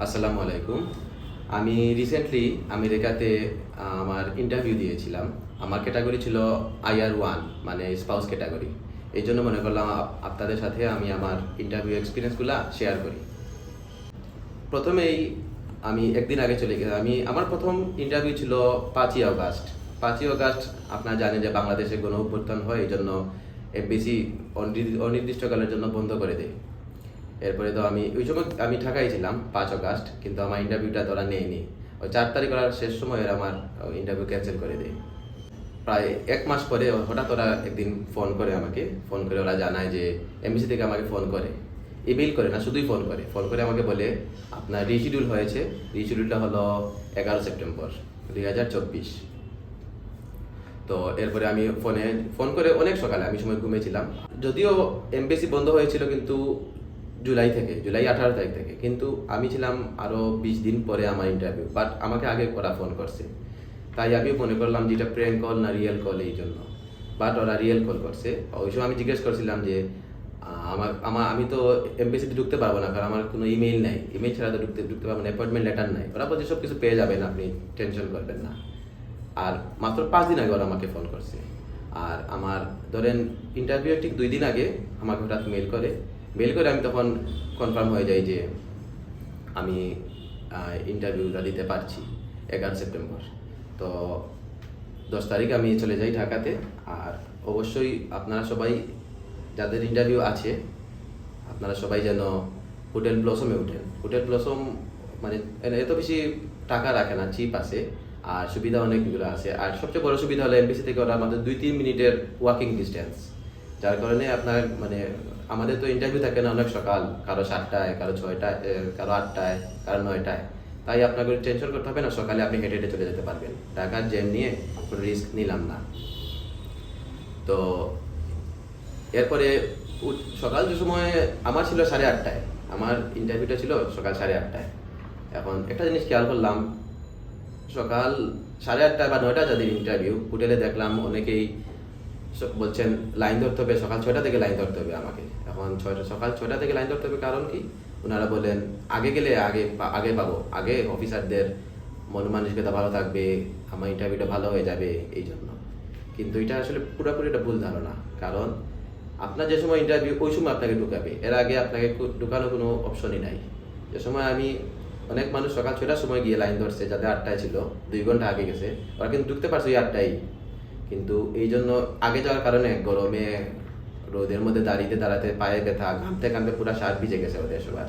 আসসালামু আলাইকুম। আমি রিসেন্টলি আমেরিকাতে আমার ইন্টারভিউ দিয়েছিলাম। আমার ক্যাটাগরি ছিল আইআর ওয়ান মানে স্পাউস ক্যাটাগরি এই জন্য মনে করলাম আপ- আপনাদের সাথে আমি আমার ইন্টারভিউ এক্সপিরিয়েন্সগুলো শেয়ার করি। প্রথমেই আমি একদিন আগে চলে গেলাম। আমি, আমার প্রথম ইন্টারভিউ ছিল পাঁচই আগস্ট। পাঁচই আগস্ট আপনারা জানেন যে বাংলাদেশে গণ অভ্যুত্থান হয়, এই জন্য এফবিসি অনির্দিষ্টকালের জন্য বন্ধ করে দেয়। এরপরে তো আমি, ওই সময় আমি ঢাকায় ছিলাম পাঁচ অগাস্ট কিন্তু আমার ইন্টারভিউটা ওরা নেয়নি। ওই চার তারিখ ওরা শেষ সময় ওরা আমার ইন্টারভিউ ক্যান্সেল করে দেয়। প্রায় এক মাস পরে হঠাৎ ওরা একদিন ফোন করে আমাকে। ফোন করে ওরা জানায় যে, এমবিসি থেকে আমাকে ফোন করে। ইমেল করে না, শুধুই ফোন করে। ফোন করে আমাকে বলে, আপনার রিশিডিউল হয়েছে। রিশিডিউলটা হলো এগারো সেপ্টেম্বর, দুই হাজার চব্বিশ। তো এরপরে আমি ফোনে ফোন করে অনেক সকালে আমি সময় ঘুমিয়েছিলাম। যদিও এমবিসি বন্ধ হয়েছিল, কিন্তু জুলাই থেকে, জুলাই আঠারো তারিখ থেকে। কিন্তু আমি ছিলাম আরও বিশ দিন পরে আমার ইন্টারভিউ বাট আমাকে আগে ওরা ফোন করছে। তাই আমি মনে করলাম যে এটা প্রেম কল না রিয়েল কল এই জন্য। বাট ওরা রিয়েল কল করছে। ওই সময় আমি জিজ্ঞেস করছিলাম যে আমার আমার, আমি তো এমবিসিতে ঢুকতে পারব না, কারণ আমার কোনো ইমেইল নাই। ইমেইল ছাড়া তো ঢুকতে ঢুকতে পারব না অ্যাপয়েন্টমেন্ট লেটার নাই। ওরা বলছে সব কিছু পেয়ে যাবেন আপনি টেনশন করবেন না। আর মাত্র পাঁচ দিন আগে ওরা আমাকে ফোন করছে। আর আমার, ধরেন ইন্টারভিউ ঠিক দুই দিন আগে আমাকে হঠাৎ মেল করে মেল করে আমি তখন কনফার্ম হয়ে যাই যে আমি ইন্টারভিউটা দিতে পারছি এগারো সেপ্টেম্বর। তো দশ তারিখ আমি চলে যাই ঢাকাতে। আর অবশ্যই আপনারা সবাই, যাদের ইন্টারভিউ আছে, আপনারা সবাই যেন হোটেল ব্লসমে উঠেন। হোটেল ব্লসম মানে এত বেশি টাকা রাখে না চিপ আছে। আর সুবিধা অনেকগুলো আছে। আর সবচেয়ে বড় সুবিধা হলো এমবিসি থেকে ওরা আমাদের দুই তিন মিনিটের ওয়াকিং ডিস্টেন্স যার কারণে আপনার মানে আমাদের তো ইন্টারভিউ থাকে না অনেক সকাল, কারও সাতটায়, কারও ছয়টায় কারও আটটায়, কারও নয়টায়। তাই আপনাকে টেনশন করতে হবে না, সকালে আপনি হেঁটে হেঁটে চলে যেতে পারবেন। টাকার জ্যাম নিয়ে কোনো রিস্ক নিলাম না। তো এরপরে সকাল যে সময় আমার ছিল সাড়ে আটটায়, আমার ইন্টারভিউটা ছিল সকাল সাড়ে আটটায়। এখন একটা জিনিস খেয়াল করলাম, সকাল সাড়ে আটটায় বা নয়টা যাদের ইন্টারভিউ হোটেলে দেখলাম অনেকেই বলছেন, লাইন ধরতে হবে, সকাল ছয়টা থেকে লাইন ধরতে হবে আমাকে। এখন ছয়টা সকাল ছয়টা থেকে লাইন ধরতে হবে কারণ কি? ওনারা বলেন আগে গেলে আগে আগে পাবো। আগে অফিসারদের মন মানসিকতা ভালো থাকবে, আমার ইন্টারভিউটা ভালো হয়ে যাবে। এই জন্য। কিন্তু এটা আসলে পুরোপুরি একটা ভুল ধারণা। কারণ আপনার যে সময় ইন্টারভিউ ওই সময় আপনাকে ঢুকাবে। এর আগে আপনাকে ঢুকানোর কোনো অপশনই নাই। যে সময় আমি অনেক মানুষ সকাল ছয়টার সময় গিয়ে লাইন ধরছে, যাদের আটটায় ছিল, দুই ঘণ্টা আগে গেছে, ওরা কিন্তু ঢুকতে পারছে ওই আটটাই কিন্তু এই জন্য আগে যাওয়ার কারণে গরমে রোদের মধ্যে দাঁড়িয়ে দাঁড়াতে পায়ে ব্যথা, ঘামতে ঘামতে পুরো সার ভিজে গেছে ওদের সবার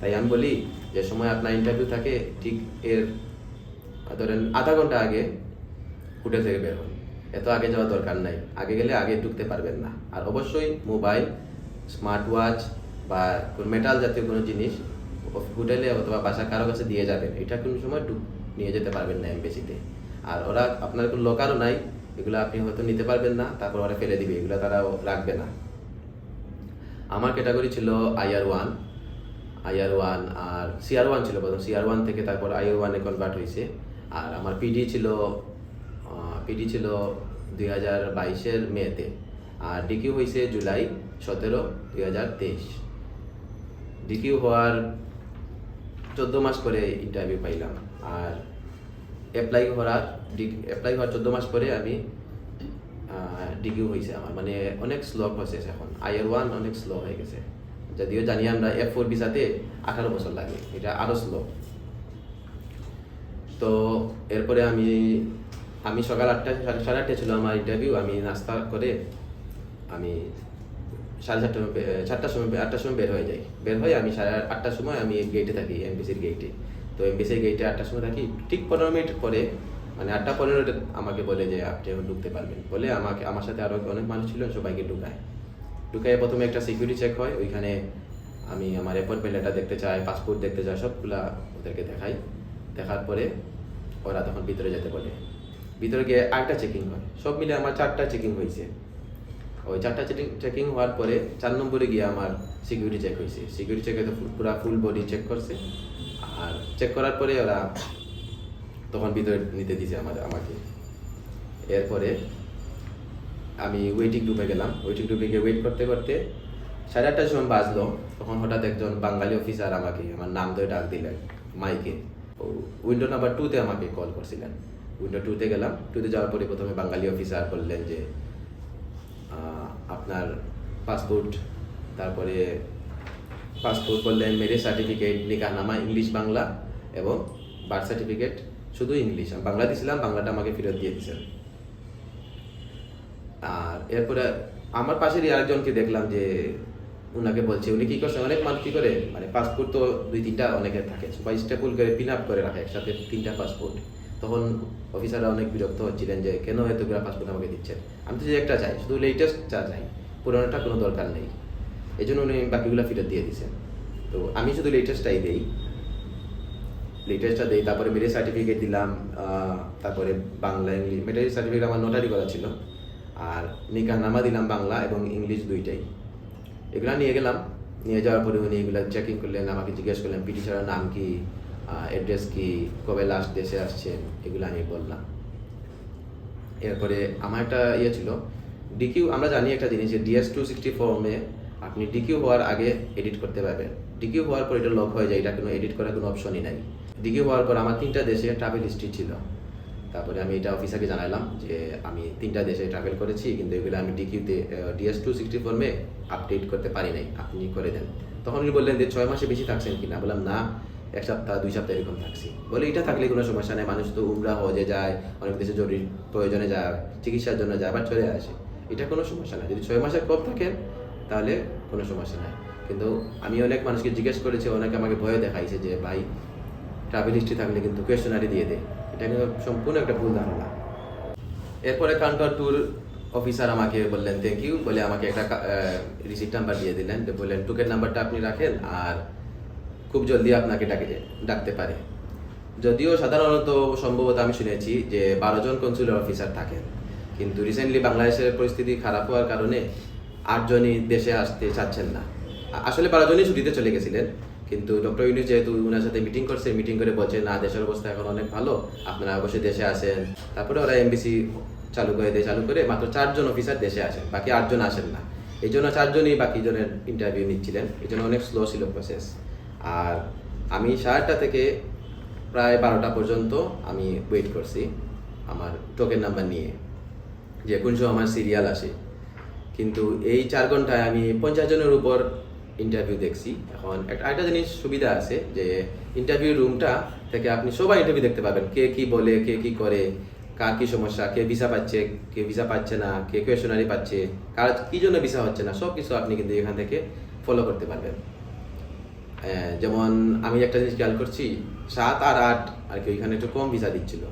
তাই আমি বলি, যে সময় আপনার ইন্টারভিউ থাকে, ঠিক এর, ধরেন আধা ঘণ্টা আগে হোটেল থেকে বের হন। এত আগে যাওয়ার দরকার নাই। আগে গেলে আগে ঢুকতে পারবেন না। আর অবশ্যই মোবাইল স্মার্ট ওয়াচ বা মেটাল জাতীয় কোনো জিনিস হোটেলে অথবা বাসা কারও কাছে দিয়ে যাবেন। এটা কোনো সময় নিয়ে যেতে পারবেন না এমবেসিতে আর ওরা আপনার কোনো লকারও নাই। এগুলো আপনি হয়তো নিতে পারবেন না, তারপর ওরা ফেলে দিবে, এগুলো তারা রাখবে না। আমার ক্যাটাগরি ছিল আইআর ওয়ান আইআর ওয়ান আর সিআর ওয়ান ছিল প্রথম। সিআর ওয়ান থেকে তারপর আইআর ওয়ানে কনভার্ট হয়েছে। আর আমার পিডি ছিল পিডি ছিল দুই হাজার বাইশের মেতে। আর ডিকিউ হয়েছে জুলাই সতেরো, দুই হাজার তেইশ। ডিকিউ হওয়ার চোদ্দ মাস পরে ইন্টারভিউ পাইলাম। আর অ্যাপ্লাই করার অ্যাপ্লাই হওয়ার চোদ্দ মাস পরে আমি ডিগ্রি হয়েছে আমার মানে অনেক স্লো প্রসেস এখন। আইআর ওয়ান অনেক স্লো হয়ে গেছে। যদিও জানি আমরা এফ ফোর ভিসাতে আঠারো বছর লাগে। এটা আরও স্লো তো এরপরে আমি আমি সকাল আটটা সাড়ে সাড়ে আটটা ছিল আমার ইন্টারভিউ আমি নাস্তা করে আমি সাড়ে সময় চারটার সময় আটটার সময় বের হয়ে যাই বের হয়ে আমি সাড়ে আটটার সময় আমি গেটে থাকি এমবিসির গেটে তো এমবিসির গেটে আটটার সময় থাকি, ঠিক পনেরো মিনিট পরে মানে আটটা পনেরো আমাকে বলে যে আপনি এখন ঢুকতে পারবেন। বলে আমাকে, আমার সাথে আরও অনেক মানুষ ছিল, সবাইকে ঢুকায়। ঢুকায় প্রথমে একটা সিকিউরিটি চেক হয়, ওইখানে আমি আমার অ্যাপয়েন্টমেন্ট লেটার দেখতে চাই পাসপোর্ট দেখতে চাই, সবগুলা ওদেরকে দেখাই। দেখার পরে ওরা তখন ভিতরে যেতে বলে। ভিতরে গিয়ে আরেকটা চেকিং হয়। সব মিলে আমার চারটা চেকিং হয়েছে। ওই চারটা চেকিং চেকিং হওয়ার পরে চার নম্বরে গিয়ে আমার সিকিউরিটি চেক হয়েছে। সিকিউরিটি চেকে তো পুরো ফুল বডি চেক করছে। আর চেক করার পরে ওরা তখন ভিতরে নিতে দিছে আমাদের, আমাকে। এরপরে আমি ওয়েটিং রুমে গেলাম। ওয়েটিং রুমে গিয়ে ওয়েট করতে করতে সাড়ে আটটার সময় বাজলো। তখন হঠাৎ একজন বাঙালি অফিসার আমাকে, আমার নাম ধরে ডাক দিলেন, মাইকে। ও উইন্ডো নাম্বার টুতে আমাকে কল করছিলেন। উইন্ডো টুতে গেলাম। টুতে যাওয়ার পরে প্রথমে বাঙালি অফিসার বললেন যে আপনার পাসপোর্ট তারপরে পাসপোর্ট বললেন মেরে সার্টিফিকেট নিকাহনামা ইংলিশ বাংলা এবং বার্থ সার্টিফিকেট শুধু ইংলিশ আমি বাংলা দিয়েছিলাম বাংলাটা আমাকে ফেরত দিয়ে দিয়েছেন। আর এরপরে আমার পাশেরই আরেকজনকে দেখলাম যে ওনাকে বলছে, উনি কি করছেন? অনেক মানুষ কি করে? মানে পাসপোর্ট তো দুই তিনটা অনেকের থাকে বা স্টেপুল করে পিন আপ করে রাখে, একসাথে তিনটা পাসপোর্ট তখন অফিসাররা অনেক বিরক্ত হচ্ছিলেন যে কেন এতগুলো পাসপোর্ট আমাকে দিচ্ছেন? আমি তো যে একটা চাই, শুধু লেটেস্ট চা চাই, পুরোনোটা কোনো দরকার নেই। এই জন্য উনি বাকিগুলো ফেরত দিয়ে দিয়েছেন। তো আমি শুধু লেটেস্টটাই দেই। লেটেস্টটা দেই, তারপরে মেরে সার্টিফিকেট দিলাম তারপরে বাংলা, ইংলিশ মেটারি সার্টিফিকেট আমার নোটারি করা ছিল। আর নিকাহনামা দিলাম বাংলা এবং ইংলিশ দুইটাই। এগুলা নিয়ে গেলাম, নিয়ে যাওয়ার পরে উনি এগুলো চেকিং করলেন, আমাকে জিজ্ঞেস করলেন পিটিশনের নাম কি? অ্যাড্রেস কি? কবে লাস্ট দেশে আসছেন? এগুলো আমি বললাম। এরপরে আমার একটা ইয়ে ছিল ডিকিউ আমরা জানি একটা জিনিস যে ডিএস টু সিক্সটি ফর্মে আপনি ডিকিউ হওয়ার আগে এডিট করতে পারবেন। ডিকিউ হওয়ার পর এটা লক হয়ে যায়, এটা কোনো এডিট করার কোনো অপশনই নাই। ডিকিউ হওয়ার পর আমার তিনটা দেশে ট্রাভেল হিস্ট্রি ছিল। তারপরে আমি এটা অফিসারকে জানালাম যে আমি তিনটা দেশে ট্রাভেল করেছি, কিন্তু এগুলো আমি ডিকিউতে ডিএস টু সিক্সটি ফর্মে আপডেট করতে পারি নাই। আপনি করে দেন। তখন উনি বললেন যে, ছয় মাসে বেশি থাকছেন কিনা? বললাম, না, এক সপ্তাহ, দুই সপ্তাহ এরকম থাকছি। বলে, এটা থাকলে কোনো সমস্যা নেই। মানুষ তো উমরা, হজে যায়, অনেক দেশে জরুরি প্রয়োজনে যায়, চিকিৎসার জন্য যায়, আবার চলে আসে। এটা কোনো সমস্যা নাই যদি ছয় মাসের কম থাকেন তাহলে কোনো সমস্যা নাই। কিন্তু আমি অনেক মানুষকে জিজ্ঞেস করেছি, অনেকে আমাকে ভয় দেখাইছে যে, ভাই ট্রাভেল হিস্ট্রি থাকলে কিন্তু কোয়েশনারি দিয়ে দেয় এটা কিন্তু সম্পূর্ণ একটা ভুল ধারণা। এরপরে কাউন্টার ট্যুর অফিসার আমাকে বললেন থ্যাংক ইউ বলে আমাকে একটা রিসিপ্ট নাম্বার দিয়ে দিলেন। বললেন টুকের নাম্বারটা আপনি রাখেন আর খুব জলদি আপনাকে ডাকে, ডাকতে পারে। যদিও সাধারণত সম্ভবত আমি শুনেছি যে, বারো জন কনসুলার অফিসার থাকেন। কিন্তু রিসেন্টলি বাংলাদেশের পরিস্থিতি খারাপ হওয়ার কারণে আটজনই দেশে আসতে চাচ্ছেন না। আসলে বারো জনই ছুটিতে চলে গেছিলেন, কিন্তু ডক্টর ইউনিস যেহেতু ওনার সাথে মিটিং করছে মিটিং করে বলছে, না, দেশের অবস্থা এখন অনেক ভালো, আপনারা অবশ্যই দেশে আসেন। তারপরে ওরা এমবিসি চালু করে দেয়, চালু করে মাত্র চারজন অফিসার দেশে আসেন, বাকি আটজন আসেন না। এই জন্য চারজনই বাকি জনের ইন্টারভিউ নিচ্ছিলেন, এই জন্য অনেক স্লো ছিল প্রসেস আর আমি সাড়েটা থেকে প্রায় বারোটা পর্যন্ত আমি ওয়েট করছি, আমার টোকেন নাম্বার নিয়ে, যে কোন সময় আমার সিরিয়াল আসে। কিন্তু এই চার ঘন্টায় আমি পঞ্চাশ জনের উপর ইন্টারভিউ দেখছি। এখন একটা, আরেকটা জিনিস সুবিধা আছে যে ইন্টারভিউ রুমটা থেকে আপনি সবাই ইন্টারভিউ দেখতে পাবেন। কে কি বলে, কে কি করে, কার কি সমস্যা, কে ভিসা পাচ্ছে, কে ভিসা পাচ্ছে না, কে কোয়েশনারি পাচ্ছে, কার কি জন্য ভিসা হচ্ছে না সব কিছু আপনি কিন্তু এখান থেকে ফলো করতে পারবেন। যেমন আমি একটা জিনিস খেয়াল করছি, সাত আর আট আর কি, ওইখানে একটু কম ভিসা দিচ্ছিল।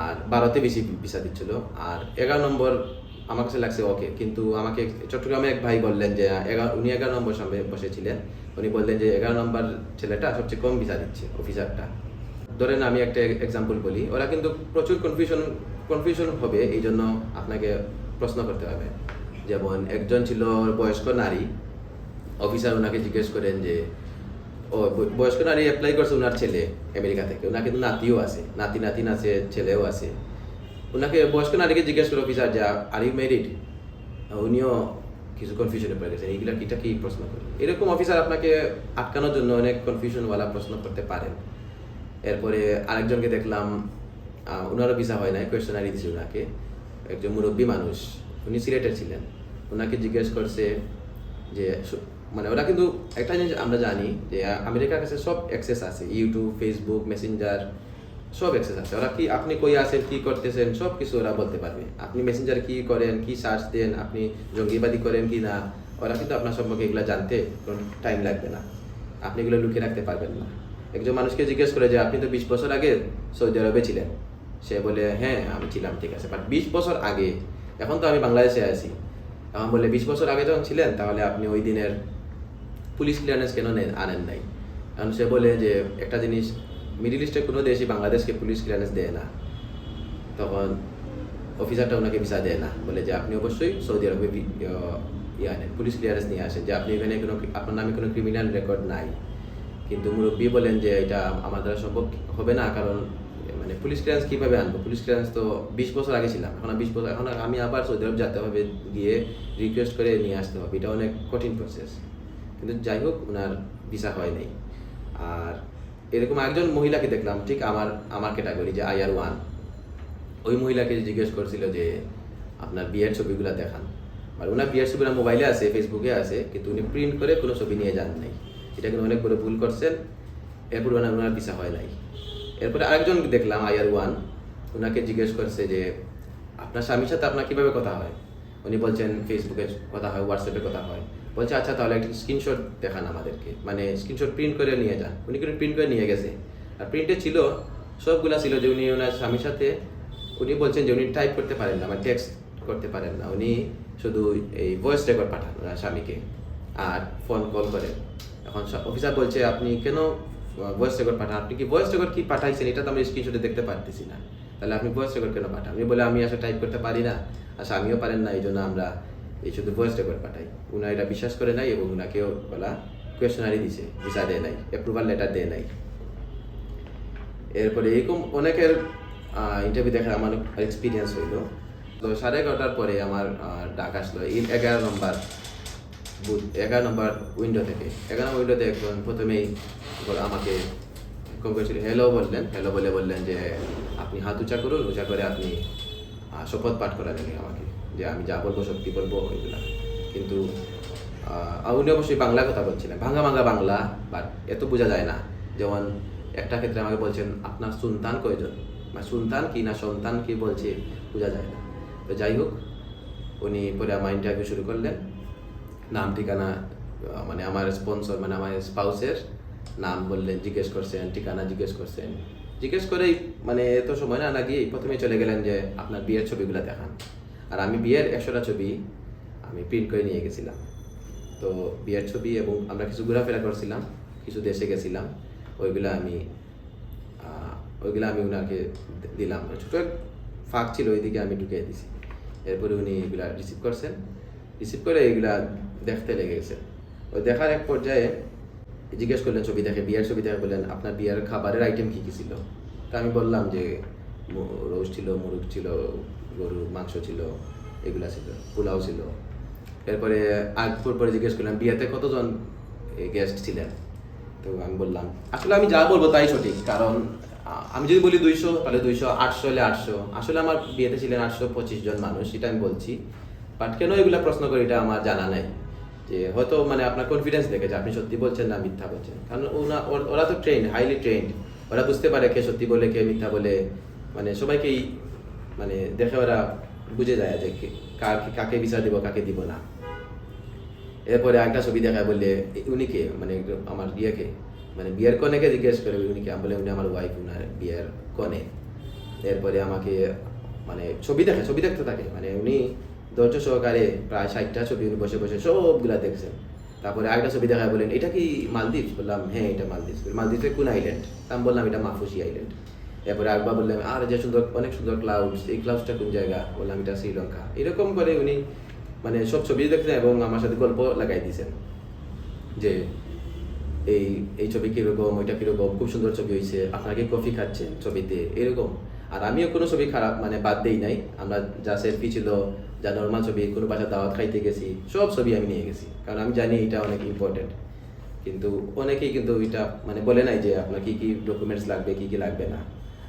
আর বারোতে বেশি ভিসা দিচ্ছিল। আর এগারো নম্বর আমার কাছে লাগছে ওকে কিন্তু আমাকে চট্টগ্রামে এক ভাই বললেন যে এগারো উনি এগারো নম্বর সামনে বসেছিলেন। উনি বললেন যে, এগারো নম্বর ছেলেটা সবচেয়ে কম ভিসা দিচ্ছে অফিসারটা ধরেন আমি একটা এক্সাম্পল বলি, ওরা কিন্তু প্রচুর কনফিউশন কনফিউশন হবে এই জন্য আপনাকে প্রশ্ন করতে হবে। যেমন, একজন ছিল বয়স্ক নারী অফিসার ওনাকে জিজ্ঞেস করেন যে, ও বয়স্ক নারী অ্যাপ্লাই করছে ওনার ছেলে আমেরিকা থেকে ওনার কিন্তু নাতিও আছে নাতি নাতিন আছে, ছেলেও আছে। ওনাকে বয়স্ক নারীকে জিজ্ঞেস করে, অফিসার, যে আর ইউ ম্যারিড উনিও কিছু কনফিউশনে পড়ে গেছেন। এইগুলা কিটা কি প্রশ্ন করি এরকম অফিসার আপনাকে আটকানোর জন্য অনেক কনফিউশনওয়ালা প্রশ্ন করতে পারেন। এরপরে আরেকজনকে দেখলাম ওনারও ভিসা হয় নাই কোয়েশনারি দিয়েছে ওনাকে একজন মুরব্বী মানুষ, উনি সিলেটের ছিলেন। ওনাকে জিজ্ঞেস করছে যে মানে ওরা কিন্তু একটা জিনিস আমরা জানি যে আমেরিকার কাছে সব অ্যাক্সেস আছে। ইউটিউব ফেসবুক মেসেঞ্জার সব অ্যাক্সেস আছে। ওরা কি, আপনি কই আছেন, কি করতেছেন সব কিছু ওরা বলতে পারবে। আপনি মেসেঞ্জার কি করেন, কি সার্চ দেন, আপনি জঙ্গিবাদী করেন কি না, ওরা কিন্তু আপনার সম্পর্কে এগুলো জানতে কোনো টাইম লাগবে না। আপনি এগুলো লুকিয়ে রাখতে পারবেন না। একজন মানুষকে জিজ্ঞেস করে যে, আপনি তো বিশ বছর আগে সৌদি আরবে ছিলেন? সে বলে হ্যাঁ আমি ছিলাম, ঠিক আছে। বাট বিশ বছর আগে, এখন তো আমি বাংলাদেশে আছি। এখন বলে বিশ বছর আগে যখন ছিলেন, তাহলে আপনি ওই দিনের পুলিশ ক্লিয়ারেন্স কেন নেন আনেন নাই? কারণ সে বলে যে, একটা জিনিস মিডিল ইস্টের কোনো দেশই বাংলাদেশকে পুলিশ ক্লিয়ারেন্স দেয় না। তখন অফিসারটা ওনাকে ভিসা দেয় না। বলে যে আপনি অবশ্যই সৌদি আরবে ইয়া পুলিশ ক্লিয়ারেন্স নিয়ে আসেন যে আপনি এখানে কোনো আপনার নামে কোনো ক্রিমিনাল রেকর্ড নাই। কিন্তু মুরব্বী বলেন যে এটা আমার দ্বারা সম্ভব হবে না কারণ মানে পুলিশ ক্লিয়ারেন্স কীভাবে আনব? পুলিশ ক্লিয়ারেন্স তো বিশ বছর আগে ছিলাম, এখন বিশ বছর এখন আমি আবার সৌদি আরব যেতে হবে গিয়ে রিকোয়েস্ট করে নিয়ে আসতে হবে। এটা অনেক কঠিন প্রসেস কিন্তু যাই হোক, ওনার ভিসা হয় নাই। আর এরকম একজন মহিলাকে দেখলাম, ঠিক আমার আমার ক্যাটাগরি যে আইআর ওয়ান ওই মহিলাকে জিজ্ঞেস করছিল যে, আপনার বিয়ের ছবিগুলো দেখান। আর ওনার বিয়ের ছবিগুলো মোবাইলে আছে ফেসবুকে আছে, কিন্তু উনি প্রিন্ট করে কোনো ছবি নিয়ে যান নাই। এটা কিন্তু অনেক বড় ভুল করছেন। এরপর ওনার ওনার ভিসা হয় নাই। এরপরে আরেকজন দেখলাম আইআর ওয়ান ওনাকে জিজ্ঞেস করছে যে, আপনার স্বামীর সাথে আপনার কীভাবে কথা হয়? উনি বলছেন ফেসবুকে কথা হয় হোয়াটসঅ্যাপে কথা হয়। বলছে আচ্ছা তাহলে একটা স্ক্রিনশট দেখান আমাদেরকে। মানে স্ক্রিনশট প্রিন্ট করে নিয়ে যান। উনি কিন্তু প্রিন্ট করে নিয়ে গেছে। আর প্রিন্টে ছিল, সবগুলা ছিল যে উনি ওনার স্বামীর সাথে, উনি বলছেন যে উনি টাইপ করতে পারেন না মানে টেক্সট করতে পারেন না। উনি শুধু এই ভয়েস রেকর্ড পাঠান ওনার স্বামীকে আর ফোন কল করেন। এখন অফিসার বলছে, আপনি কেন ভয়েস রেকর্ড পাঠান? আপনি কি ভয়েস রেকর্ড কি পাঠাইছেন? এটা তো আমি স্ক্রিনশটে দেখতে পারতেছি না। তাহলে আপনি ভয়েস রেকর্ড কেন পাঠান? আমি বলে, আমি আসলে টাইপ করতে পারি না। আর স্বামীও পারেন না এই জন্য আমরা এই শুধু ভয়েস রেকর্ড পাঠাই। উনা এটা বিশ্বাস করে নাই এবং উনাকেও বলা কোয়েশনারি দিছে ভিসা দেয় নাই অ্যাপ্রুভাল লেটার দেয় নাই। এরপরে এরকম অনেকের ইন্টারভিউ দেখা আমার এক্সপিরিয়েন্স হইল। তো সাড়ে এগারোটার পরে আমার ডাক আসলো এই এগারো নম্বর বুথ, এগারো নম্বর উইন্ডো থেকে। এগারো নম্বর উইন্ডোতে একজন প্রথমেই আমাকে কংগ্রেচুলি হ্যালো বললেন। হ্যালো বলে বললেন যে, আপনি হাত উঁচা করুন, উঁচা করে আপনি শপথ পাঠ করালেন আমাকে। যে আমি যা বলব সত্যি বলব ওইগুলা কিন্তু উনি অবশ্যই বাংলা কথা বলছিলেন। ভাঙা ভাঙা বাংলা বাট এত বোঝা যায় না। যেমন একটা ক্ষেত্রে আমাকে বলছেন, আপনার সুলতান কয়জন? মানে সুলতান কি না সন্তান কি বলছে? বোঝা যায় না। তো যাই হোক, উনি পরে আমার ইন্টারভিউ শুরু করলেন। নাম ঠিকানা মানে আমার স্পন্সর মানে আমার স্পাউসের নাম বললেন, জিজ্ঞেস করছেন, ঠিকানা জিজ্ঞেস করছেন। জিজ্ঞেস করেই মানে এত সময় না না গিয়ে প্রথমে চলে গেলেন যে আপনার বিয়ের ছবিগুলো দেখান। আর আমি বিয়ের একশোটা ছবি আমি প্রিন্ট করে নিয়ে গেছিলাম। তো বিয়ের ছবি এবং আমরা কিছু ঘোরাফেরা করছিলাম, কিছু দেশে গেছিলাম, ওইগুলো আমি ওইগুলো আমি ওনাকে দিলাম। ছোটো এক ফাঁক ছিল ওইদিকে আমি ঢুকিয়ে দিছি। এরপরে উনি এগুলা রিসিভ করছেন। রিসিভ করে এগুলা দেখতে লেগে গেছেন ওই দেখার এক পর্যায়ে জিজ্ঞেস করলেন, ছবি দেখে, বিয়ের ছবি দেখে? বললেন, আপনার বিয়ের খাবারের আইটেম কী কী ছিল? তা আমি বললাম যে রোজ ছিল, মুরগ ছিল গরুর মাংস ছিল, এগুলা ছিল, পোলাও ছিল। এরপরে আগ পরে জিজ্ঞেস করলাম, বিয়েতে কতজন গেস্ট ছিলেন? তো আমি বললাম, আসলে আমি যা বলব তাই সঠিক, কারণ আমি যদি বলি দুইশো, তাহলে দুইশো, আটশো হলে আটশো। আসলে আমার বিয়েতে ছিলেন আটশো পঁচিশ জন মানুষ সেটা আমি বলছি। বাট কেন এগুলা প্রশ্ন করি এটা আমার জানা নাই? যে হয়তো মানে আপনার কনফিডেন্স দেখে যে আপনি সত্যি বলছেন না মিথ্যা বলছেন। কারণ ওনা, ওরা তো ট্রেন্ড হাইলি ট্রেন্ড ওরা বুঝতে পারে কে সত্যি বলে, কে মিথ্যা বলে। মানে সবাইকেই মানে দেখে ওরা বুঝে যায় যে কে- কার কাকে বিচার দিব, কাকে দিব না। এরপরে একটা ছবি দেখায় বললে "এ- উনি কে? মানে আমার বিয়েকে মানে বিয়ের কনেকে জিজ্ঞেস করে উনি কে? আমি বলে উনি আমার ওয়াইফ উনার বিয়ের কনে। এরপরে আমাকে মানে ছবি দেখে ছবি দেখতে থাকে। মানে উনি ধৈর্য সহকারে প্রায় ষাটটা ছবি উনি বসে বসে সবগুলা দেখছেন। তারপরে আরেকটা ছবি দেখায় বলেন এটা কি মালদ্বীপ? বললাম হ্যাঁ এটা মালদ্বীপ। মালদ্বীপের কোন আইল্যান্ড আমি বললাম, এটা মাফুসি আইল্যান্ড এরপরে একবার বললাম আর যে সুন্দর, অনেক সুন্দর ক্লাউডস এই ক্লাউডসটা কোন জায়গা? বললাম, এটা শ্রীলঙ্কা। এরকম করে উনি মানে সব ছবি দেখছেন এবং আমার সাথে গল্প লাগাই দিয়েছেন যে, এই এই ছবি কীরকম, ওইটা কীরকম, খুব সুন্দর ছবি হয়েছে আপনাকে কফি খাচ্ছেন ছবিতে? এরকম। আর আমিও কোনো ছবি খারাপ মানে বাদ দেই নাই। আমরা যা সেলফি ছিল, যা নর্মাল ছবি, কোনো বাসা দাওয়াত খাইতে গেছি, সব ছবি আমি নিয়ে গেছি। কারণ আমি জানি এটা অনেক ইম্পর্টেন্ট কিন্তু অনেকেই কিন্তু এটা মানে বলে নাই যে আপনার কি কি ডকুমেন্টস লাগবে, কি কি লাগবে না।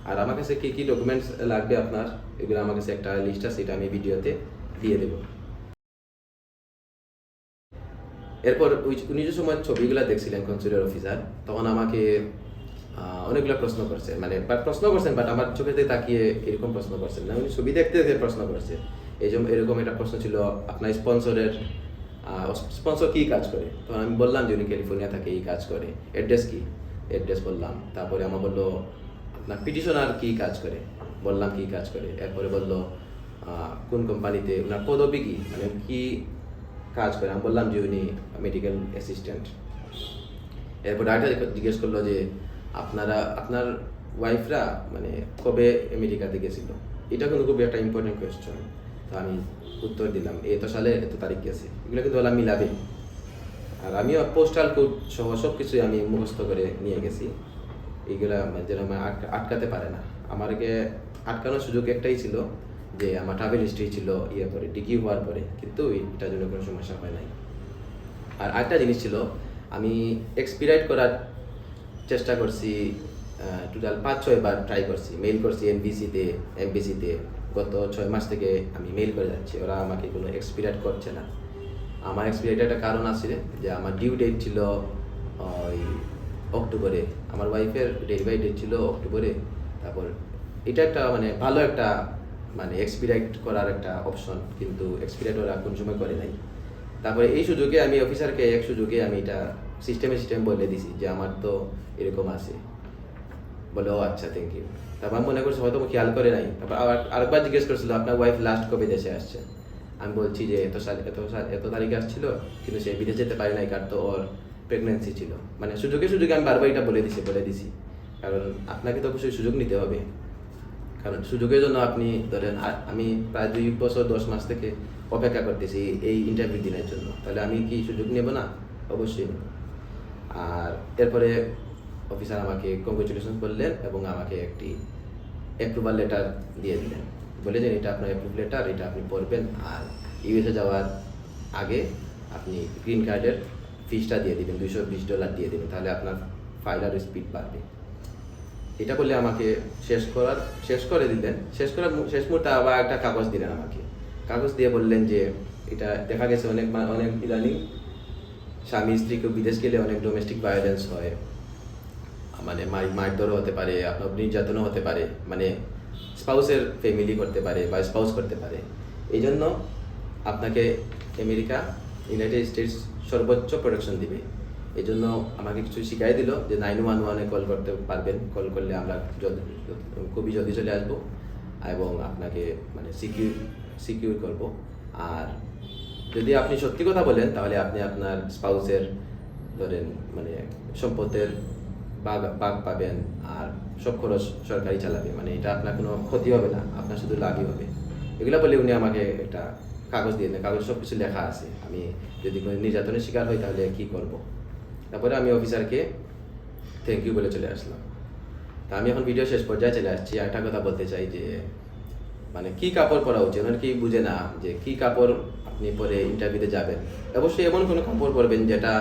আর আমার কাছে কি কি ডকুমেন্টস লাগবে আপনার? এগুলো আমার কাছে একটা লিস্ট আছে, এটা আমি ভিডিওতে দিয়ে দেবো। এরপর ওই উনি যে সময় ছবিগুলো দেখছিলেন কনসুলার অফিসার তখন আমাকে অনেকগুলো প্রশ্ন করছে। মানে প্রশ্ন করছেন বাট আমার চোখেতে তাকিয়ে এরকম প্রশ্ন করছেন না। উনি ছবি দেখতে দেখতে প্রশ্ন করছে। এই জন্য এরকম একটা প্রশ্ন ছিল, আপনার স্পন্সরের স্পন্সর কী কাজ করে? তখন আমি বললাম যে উনি ক্যালিফোর্নিয়া থাকে এই কাজ করে। অ্যাড্রেস কি? অ্যাড্রেস বললাম। তারপরে আমার বলল আপনার পিটিশনার কি কাজ করে? বললাম, কি কাজ করে? এরপরে বলল কোন কোম্পানিতে? ওনার পদবি কি মানে কি কাজ করে? আমি বললাম যে উনি মেডিকেল অ্যাসিস্ট্যান্ট এরপর ডাক্তার জিজ্ঞেস করল যে, আপনারা, আপনার ওয়াইফরা মানে কবে আমেরিকাতে গেছিল? এটা কিন্তু খুবই একটা ইম্পর্টেন্ট কোয়েশ্চেন তো আমি উত্তর দিলাম এত সালে এত তারিখ গেছে। এগুলো কিন্তু ওরা মিলাবে আর আমিও পোস্টাল কোড সহ সব কিছুই আমি মুখস্থ করে নিয়ে গেছি। এইগুলা মানে আটকা- আটকাতে পারে না। আমারকে আটকানোর সুযোগ একটাই ছিল যে আমার ট্রাভেল হিস্ট্রি ছিল ইয়ে পরে, ডিগ্রি হওয়ার পরে। কিন্তু এটার জন্য কোনো সমস্যা হয় নাই। আর আরেকটা জিনিস ছিল, আমি এক্সপিরাইট করার চেষ্টা করছি টোটাল পাঁচ, ছয় বার ট্রাই করছি। মেইল করছি এমবিসিতে এমবিসিতে গত ছয় মাস থেকে আমি মেইল করে যাচ্ছি। ওরা আমাকে কোনো এক্সপিরাইট করছে না। আমার এক্সপিরাইট একটা কারণ আছে যে আমার ডিউ ডেট ছিল ওই অক্টোবরে। আমার ওয়াইফের ডেলিভারি ডেট ছিল অক্টোবরে। তারপর এটা একটা মানে ভালো একটা মানে এক্সপিরাইট করার একটা অপশন কিন্তু এক্সপিরাইট ওরা কোন সময় করে নাই। তারপরে এই সুযোগে আমি অফিসারকে এক সুযোগে আমি এটা সিস্টেমে সিস্টেম বলে দিছি যে আমার তো এরকম আছে। বলে, ও আচ্ছা থ্যাংক ইউ তারপর আমি মনে করছি, হয়তো খেয়াল করে নাই। তারপর আবার আরেকবার জিজ্ঞেস করছিল, আপনার ওয়াইফ লাস্ট কবে দেশে আসছে? আমি বলছি যে, এত সাল এত সাল, এত তারিখে আসছিল, কিন্তু সে বিদেশ যেতে পারে নাই কার তো ওর প্রেগনেন্সি ছিল। মানে সুযোগে সুযোগে আমি বারবার এটা বলে দিছি বলে দিছি। কারণ আপনাকে তো অবশ্যই সুযোগ নিতে হবে। কারণ সুযোগের জন্য আপনি ধরেন আমি প্রায় দুই বছর, দশ মাস থেকে অপেক্ষা করতেছি এই ইন্টারভিউ দিনের জন্য। তাহলে আমি কি সুযোগ নেব না? অবশ্যই নেব। আর এরপরে অফিসার আমাকে কংগ্রেচুলেশন করলেন এবং আমাকে একটি অ্যাপ্রুভাল লেটার দিয়ে দিলেন। বলে যে, এটা আপনার অ্যাপ্রুভ লেটার এটা আপনি পড়বেন। আর ইউএসএ যাওয়ার আগে আপনি গ্রিন কার্ডের ফিসটা দিয়ে দিবেন, দুইশো বিশ ডলার দিয়ে দিবেন, তাহলে আপনার ফাইল স্পিড বাড়বে। এটা করলে আমাকে শেষ করার, শেষ করে দিলেন শেষ করার শেষ মুহূর্তে আবার একটা কাগজ দিলেন আমাকে। কাগজ দিয়ে বললেন যে, এটা দেখা গেছে অনেক অনেক ইদানিং স্বামী স্ত্রীকে বিদেশ গেলে অনেক ডোমেস্টিক ভায়োলেন্স হয়। মানে মারধরও হতে পারে, আপনার নির্যাতনও হতে পারে মানে স্পাউসের ফ্যামিলি করতে পারে বা স্পাউস করতে পারে। এই জন্য আপনাকে আমেরিকা ইউনাইটেড স্টেটস সর্বোচ্চ প্রোটেকশন দিবে। এই জন্য আমাকে কিছু শিখাই দিল যে নাইন ওয়ান ওয়ানে কল করতে পারবেন। কল করলে আমরা খুবই জলদি চলে আসব এবং আপনাকে মানে সিকিউর সিকিউর করব। আর যদি আপনি সত্যি কথা বলেন, তাহলে আপনি আপনার স্পাউসের ধরেন মানে সম্পদের বাঘ বাঘ পাবেন আর সব খরচ সরকারি চালাবে। মানে এটা আপনার কোনো ক্ষতি হবে না, আপনার শুধু লাভই হবে। এগুলো বলে উনি আমাকে একটা কাগজ দিয়ে দেন কাগজ সব কিছু লেখা আছে। আমি যদি কোনো নির্যাতনের শিকার হই, তাহলে কি করব? তারপরে আমি অফিসারকে থ্যাংক ইউ বলে চলে আসলাম। তা আমি এখন ভিডিও শেষ পর্যায়ে চলে আসছি। একটা কথা বলতে চাই যে মানে কি কাপড় পরা উচিত? অনেকে বুঝে না যে কি কাপড় আপনি পরে ইন্টারভিউতে যাবেন? অবশ্যই এমন কোনো কাপড় পরবেন যেটা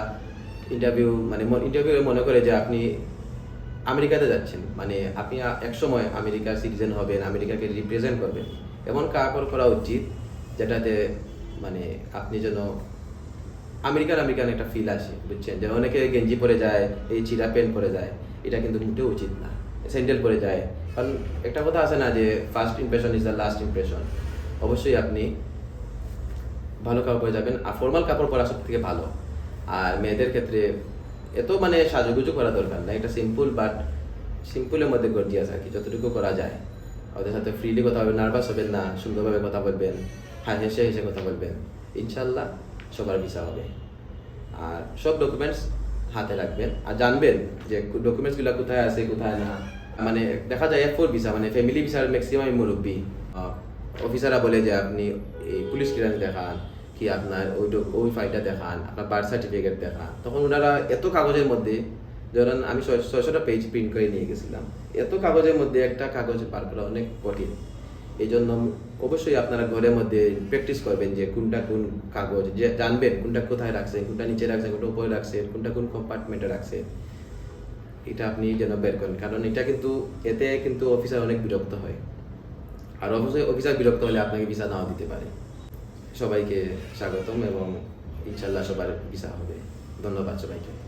ইন্টারভিউ মানে ইন্টারভিউ মনে করে যে আপনি আমেরিকাতে যাচ্ছেন। মানে আপনি একসময় আমেরিকার সিটিজেন হবেন, আমেরিকাকে রিপ্রেজেন্ট করবেন। এমন কাপড় পরা উচিত যেটাতে মানে আপনি যেন আমেরিকান আমেরিকান একটা ফিল আসে, বুঝছেন? যে অনেকে গেঞ্জি পরে যায়, এই চিরা প্যান্ট পরে যায়, এটা কিন্তু মোটেও উচিত না। স্যান্ডেল পরে যায়। কারণ একটা কথা আছে না যে first impression is the last impression অবশ্যই আপনি ভালো কাপড় পরে যাবেন। আর ফর্মাল কাপড় পরা সব থেকে ভালো। আর মেয়েদের ক্ষেত্রে এত মানে সাজুগুজু করা দরকার না। একটা সিম্পল বাট সিম্পলের মধ্যে গর্জিয়াস আর কি। যতটুকু করা যায়। ওদের সাথে ফ্রিলি কথা বলবেন নার্ভাস হবেন না, সুন্দরভাবে কথা বলবেন। হ্যাঁ হেসে হেসে কথা বলবেন। ইনশাল্লাহ সবার ভিসা হবে। আর সব ডকুমেন্টস হাতে রাখবেন। আর জানবেন যে ডকুমেন্টসগুলো কোথায় আছে, কোথায় না। মানে দেখা যায় এফ ফোর ভিসা মানে ফ্যামিলি ভিসার ম্যাক্সিমাম মুরব্বী। অফিসাররা বলে যে আপনি এই পুলিশ ক্লিয়ারেন্স দেখান, কি আপনার ওই ওই ফাইলটা দেখান, আপনার বার্থ সার্টিফিকেট দেখান। তখন ওনারা এত কাগজের মধ্যে, ধরেন আমি ছয়- ছয়শোটা পেজ প্রিন্ট করে নিয়ে গেছিলাম। এত কাগজের মধ্যে একটা কাগজ বার করা অনেক কঠিন। এই জন্য অবশ্যই আপনারা ঘরের মধ্যে প্র্যাকটিস করবেন যে কোনটা কোন কাগজ, যে জানবেন কোনটা কোথায় রাখছেন, কোনটা নিচে রাখছেন, কোনটা উপরে রাখছেন, কোনটা কোন কম্পার্টমেন্টে রাখছে এটা আপনি যেন বের করেন। কারণ এটা কিন্তু, এতে কিন্তু অফিসার অনেক বিরক্ত হয়। আর অবশ্যই অফিসার বিরক্ত হলে আপনাকে ভিসা নাও দিতে পারে। সবাইকে স্বাগতম এবং ইনশাল্লাহ সবার ভিসা হবে। ধন্যবাদ সবাইকে।